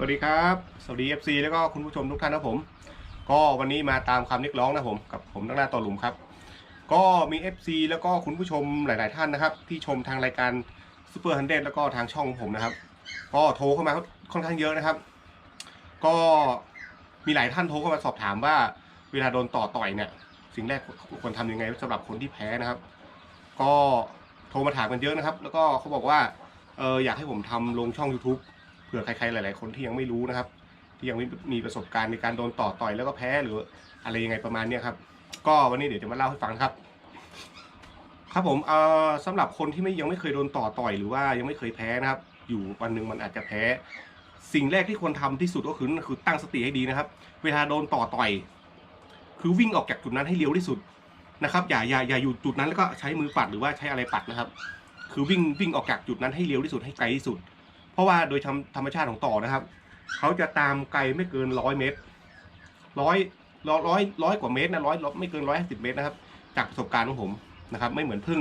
สวัสดีครับ สวัสดี FC แล้วก็คุณผู้ชมทุกท่านนะผม ก็วันนี้มาตามคำเรียกร้องนะผมกับผมนักหน้าต่อหลุมครับ ก็มี FC แล้วก็คุณผู้ชมหลาย ๆ ท่านนะครับ ที่ชมทางรายการซูเปอร์ฮันเดแล้วก็ทางช่องผมนะครับ ก็โทรเข้ามาค่อนข้างเยอะนะครับ ก็มีหลายท่านโทรเข้ามาสอบถามว่า เวลาโดนต่อต่อยเนี่ย สิ่งแรกควรทำยังไงสำหรับคนที่แพ้นะครับ ก็โทรมาถามกันเยอะนะครับ แล้วก็เขาบอกว่าเอออยากให้ผมทำลงช่อง YouTube เผื่อใครๆหลาย ๆ คนที่ยังไม่รู้นะครับ ที่ยังไม่มีประสบการณ์ในการโดนต่อต่อยแล้วก็แพ้หรืออะไรยังไงประมาณนี้ครับ ก็วันนี้เดี๋ยวจะมาเล่าให้ฟังครับ ครับผมเอ่อสำหรับคนที่ไม่ยังไม่เคยโดนต่อต่อยหรือว่ายังไม่เคยแพ้นะครับ อยู่วันหนึ่งมันอาจจะแพ้ สิ่งแรกที่ควรทำที่สุดก็คือคือตั้งสติให้ดีนะครับ เวลาโดนต่อต่อย คือวิ่งออกจากจุดนั้นให้เร็วที่สุดนะครับอย่าอย่าอย่าอยู่จุดนั้นแล้วก็ใช้มือปัดหรือว่าใช้อะไรปัดนะครับ คือวิ่งวิ่งออกจากจุดนั้นให้เร็วที่สุดให้ไกลที่สุด ราะว่าโดยธรรมชาติของต่อนะครับ เขาจะตามไกลไม่เกินร้อยเมตรร้อยร้อยร้อยกว่าเมตรนะร้อยไม่เกินร้อยห้าสิบเมตรนะครับ จากประสบการณ์ของผมนะครับ ไม่เหมือนพึ่ง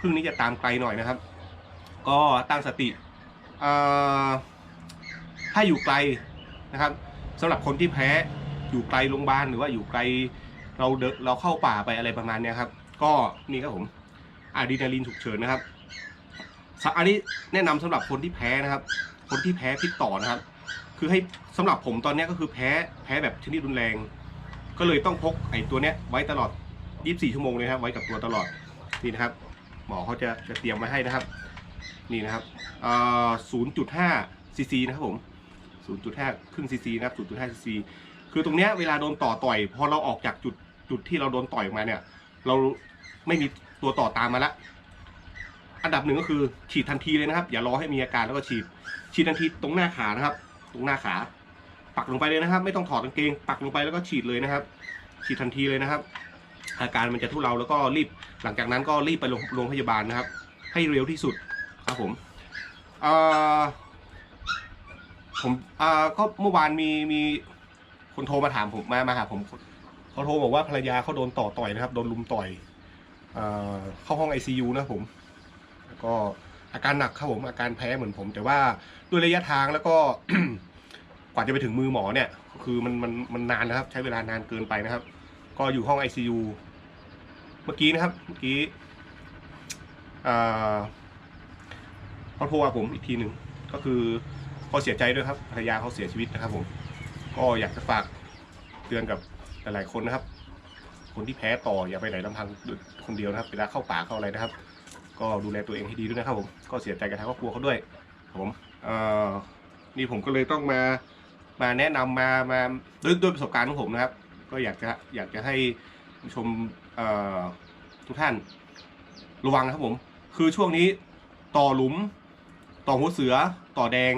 พึ่งนี้จะตามไกลหน่อยนะครับ ก็ตั้งสติถ้าอยู่ไกลนะครับสำหรับคนที่แพ้อยู่ไกลโรงพยาบาลหรือว่าอยู่ไกลเราเดเราเข้าป่าไปอะไรประมาณนี้ครับ ก็นี่ครับผมอะดรีนาลีนฉุกเฉินนะครับ อันนี้แนะนำสำหรับคนที่แพ้นะครับ คนที่แพ้พิษต่อนะครับ คือให้สำหรับผมตอนนี้ก็คือแพ้แพ้แบบชนิดรุนแรง ก็เลยต้องพกไอ้ตัวเนี้ยไว้ตลอด 24 ชั่วโมงเลยครับ ไว้กับตัวตลอดนี่นะครับ หมอเขาจะจะเตรียมไว้ให้นะครับ นี่นะครับ0.5ซีซีนะครับผม0.5ครึ่งซีซีนะครับ0.5ซีซีคือตรงเนี้ยเวลาโดนต่อต่อยพอเราออกจากจุดจุดที่เราโดนต่อยออกมาเนี่ย เราไม่มีตัวต่อตามมาละ อันดับหนึ่งก็คือฉีดทันทีเลยนะครับ อย่ารอให้มีอาการแล้วก็ฉีด ฉีดทันทีตรงหน้าขานะครับ ตรงหน้าขา ปักลงไปเลยนะครับ ไม่ต้องถอดกางเกง ปักลงไปแล้วก็ฉีดเลยนะครับ ฉีดทันทีเลยนะครับ อาการมันจะทุเลาแล้วก็รีบ หลังจากนั้นก็รีบไปโรงพยาบาลนะครับ ให้เร็วที่สุดครับผมเออผมเออก็เมื่อวานมีมีคนโทรมาถามผมมามาหาผมเขาโทรบอกว่าภรรยาเขาโดนต่อต่อยนะครับ โดนลุมต่อยเอเข้าห้อง ICU นะครับผม ก็อาการหนักครับผมอาการแพ้เหมือนผม แต่ว่าด้วยระยะทางแล้วก็ กว่าจะไปถึงมือหมอเนี่ย คือมันมันมันนานนะครับ ใช้เวลานานเกินไปนะครับ ก็อยู่ห้อง ICU เมื่อกี้นะครับ เมื่อกี้เขาโทรมาผมอีกทีหนึ่งก็คือเขาเสียใจด้วยครับภรรยาเขาเสียชีวิตนะครับ ผม ก็อยากจะฝากเตือนกับหลายๆคนนะครับ คนที่แพ้ต่ออย่าไปไหนลำพังคนเดียวนะครับเวลาเข้าป่าเข้าอะไรนะครับ ก็ดูแลตัวเองให้ดีด้วยนะครับผมก็เสียใจกับทางครอบครัวเขาด้วยครับผมเอ่อนี่ผมก็เลยต้องมามาแนะนำมามาด้วยด้วยประสบการณ์ของผมนะครับ ก็อยากจะอยากจะให้ผู้ชมเอ่อทุกท่านระวังนะครับผม คือช่วงนี้ต่อหลุม ต่อหัวเสือต่อแดง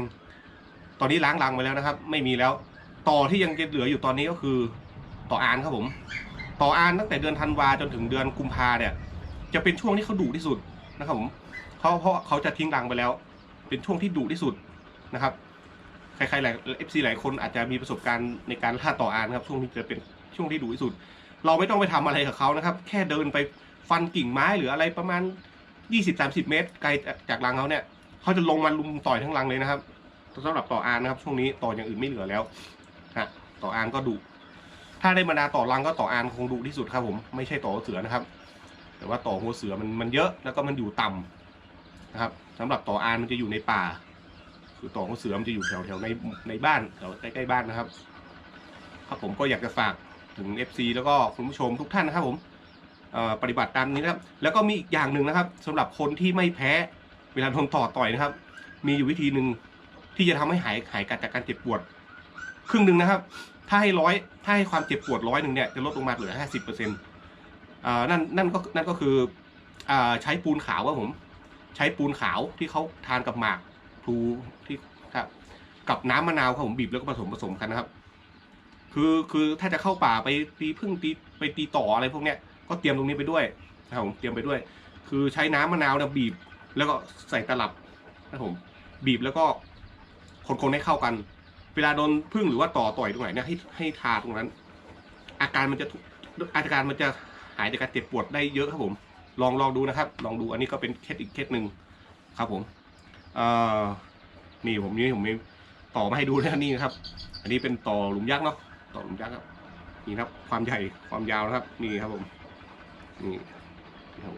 ตอนนี้ล้างรังไปแล้วนะครับ ไม่มีแล้วต่อที่ยังเหลืออยู่ตอนนี้ก็คือต่ออานครับผม ต่ออานตั้งแต่เดือนธันวาจนถึงเดือนกุมภาเนี่ย จะเป็นช่วงที่เขาดุที่สุด นะครับผมเพราเพราะเขาจะทิ้งรังไปแล้ว เป็นช่วงที่ดุที่สุดนะครับ ใครๆหลายเอฟซีหลายคนอาจจะมีประสบการณ์ในการล่าต่ออานนะครับ ช่วงนี้จะเป็นช่วงที่ดุที่สุด เราไม่ต้องไปทำอะไรกับเขานะครับ แค่เดินไปฟันกิ่งไม้หรืออะไรประมาณ 20-30 เมตร ไกลจากรังเขาเนี่ยเขาจะลงมาลุมต่อยทั้งรังเลยนะครับสำหรับต่ออานนะครับ ช่วงนี้ต่ออย่างอื่นไม่เหลือแล้วฮะต่ออานก็ดุถ้าได้บรรดาต่อรังก็ต่ออานคงดุที่สุดครับผมไม่ใช่ต่อเสือนะครับ แต่ว่าต่อหัวเสือมันมันเยอะแล้วก็มันอยู่ต่ำนะครับสำหรับต่ออานมันจะอยู่ในป่า คือต่อหัวเสือมันจะอยู่แถวแถวในในบ้านแถวใกล้ๆบ้านนะครับ ครับผมก็อยากจะฝากถึง FC แล้วก็คุณผู้ชมทุกท่านนะครับผมปฏิบัติตามนี้นะครับ แล้วก็มีอีกอย่างหนึ่งนะครับสำหรับคนที่ไม่แพ้เวลาโดนต่อต่อยนะครับ มีอยู่วิธีหนึ่งที่จะทำให้หายหายจากการเจ็บปวด ครึ่งหนึ่งนะครับ ถ้าให้ร้อยถ้าให้ความเจ็บปวดร้อยหนึ่งเนี่ยจะลดลงมาเหลือห้าสิบเปอร์เซ็นต์ นั่นนั่นก็นั่นก็คืออใช้ปูนขาวครับผม ใช้ปูนขาวที่เขาทานกับหมากพลูที่ครับกับน้ำมะนาวครับผมบีบแล้วก็ผสมผสมกันนะครับ คือคือถ้าจะเข้าป่าไปตีพึ่งตีไปตีต่ออะไรพวกเนี้ยก็เตรียมตรงนี้ไปด้วยนะครับผมเตรียมไปด้วย คือใช้น้ำมะนาวนี่ยบีบ แล้วก็ใส่ตลับนะครับผมบีบแล้วก็คนๆให้เข้ากัน เวลาโดนพึ่งหรือว่าต่อต่อยตรงไหนเนี่ยให้ให้ทาตรงนั้น อาการมันจะอาการมันจะายจากการเจ็บปวดได้เยอะครับผม ลองลองดูนะครับ ลองดูอันนี้ก็เป็นเคสอีกเคสหนึ่งครับผมเอ่อนี่ผมนี่ผมมีต่อมาให้ดูนะนี่ครับ อันนี้เป็นต่อหลุมยักษ์เนาะต่อหลุมยักษ์ครับนี่ครับ ความใหญ่ความยาวนะครับ นี่ครับผมนี่นี่ครับ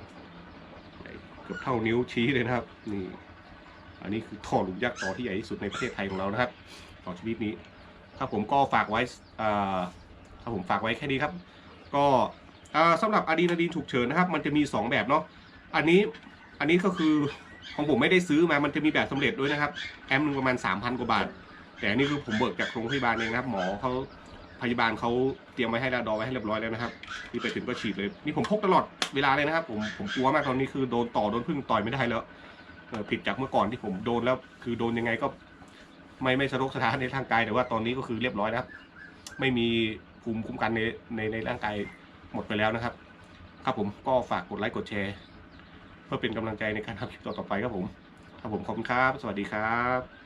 เกือบเท่านิ้วชี้เลยนะครับ นี่ อันนี้คือท่อหลุมยักษ์ต่อที่ใหญ่ที่สุดในประเทศไทยของเรานะครับต่อชนิดนี้ครับผมก็ฝากไว้อ่าครับผมฝากไว้แค่นี้ครับ ก็ สำหรับอะดรีนาลีนฉุกเฉินนะครับ มันจะมี 2 แบบเนาะอันนี้อันนี้ก็คือของผมไม่ได้ซื้อมา มันจะมีแบบสำเร็จด้วยนะครับแอมป์หนึ่งประมาณ 3,000 กว่าบาท แต่อันนี้คือผมเบิกจากโรงพยาบาลเองนะครับ หมอเขาพยาบาลเขาเตรียมไว้ให้แล้วดอไว้ให้เรียบร้อยแล้วนะครับที่ไปถึงก็ฉีดเลยนี่ผมพกตลอดเวลาเลยนะครับ ผมผมกลัวมากตอนนี้คือโดนต่อโดนพึ่งต่อยไม่ได้แล้วเออผิดจากเมื่อก่อนที่ผมโดนแล้ว คือโดนยังไงก็ไม่ไม่สะทกสะท้านในร่างกายแต่ว่าตอนนี้ก็คือเรียบร้อยนะครับ ไม่มีภูมิคุ้มกันในในในร่างกาย หมดไปแล้วนะครับ ครับผมก็ฝากกดไลค์กดแชร์ เพื่อเป็นกำลังใจในการทำคลิปต่อๆไปครับผม ครับผมขอบคุณครับ สวัสดีครับ